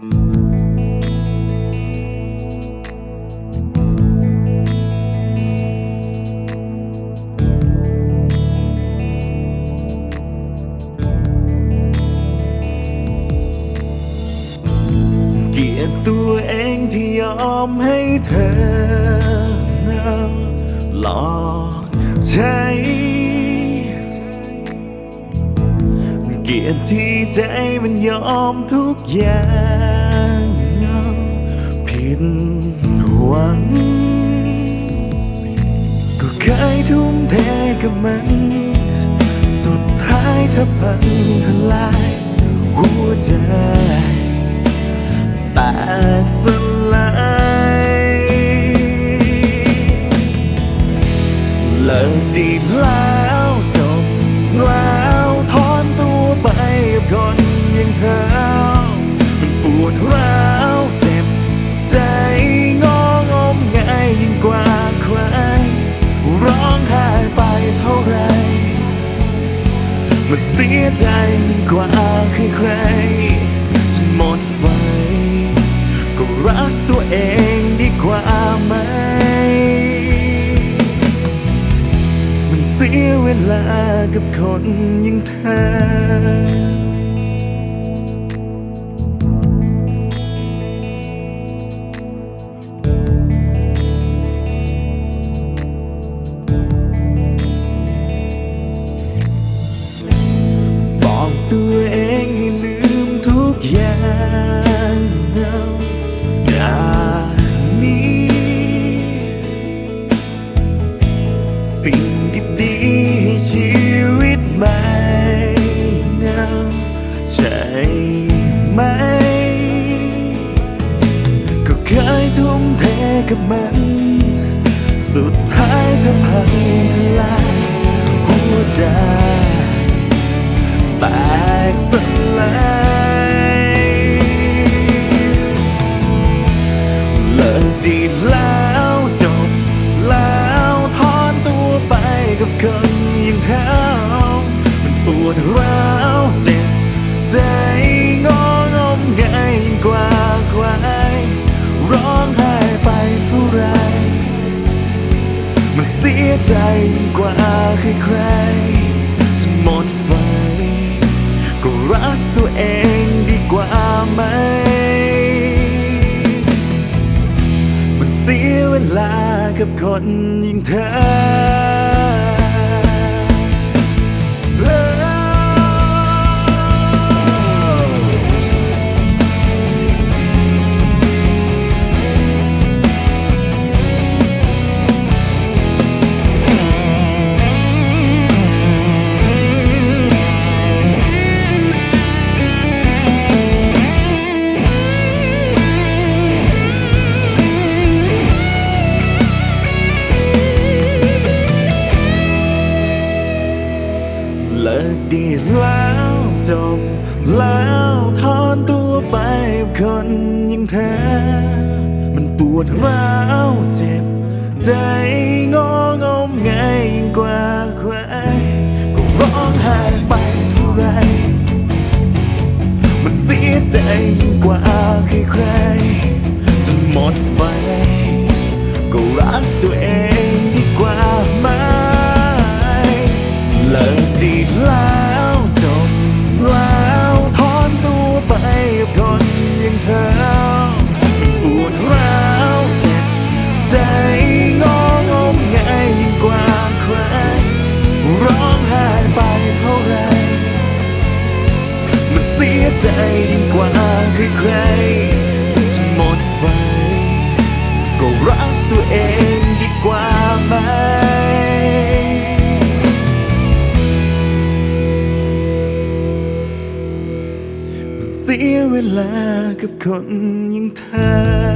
เกลียดตัวเอ เกียดที่ใจมันยอมทุกอย่างผิดหวัง ก็เคยทุ่มเทกับมัน สุดท้ายเธอพังทลายหัวใจแตกสล คนอย่างเธอ มันปวดร้าวเจ็บใจงองมงายยิ่งกว่าใคร ร้องไห้ไปเท่าไร มันเสียใจยิ่งกว่าใครๆจนหมดไฟ ก็รักตัวเองดีกว่าไหมมันเสียเวลากับคนอย่างเธอ อย่างอย่างนี้สิ่งดีๆให้ชีวิตใหม่นะใช่ไหม ก็เคยทุ่มเทกับมัน สุดท้ายเธอพังทลายหัวใจแตกสลาย กว่าใครๆจนหมดไฟ ก็รักตัวเองดีกว่าไหม มันเสียเวลากับคนอย่างเธอ กแล้วจบแล้วถอนตัวไปคนอย่งเธอ มันปวดร้าวเจ็บ ใจงองมงายยิ่งกว่าใครก็ร้องไห้ไปเท่าไร มันเสียใจยิ่งกว่าใครๆจนหมดไฟ ก็รักตัวเองดีกว่าไหม ยใจยิ่งกว่าใครๆจนหมดไฟก็รักตัวเองดีกว่าไหมเสียเวลากับคนอย่างเธอ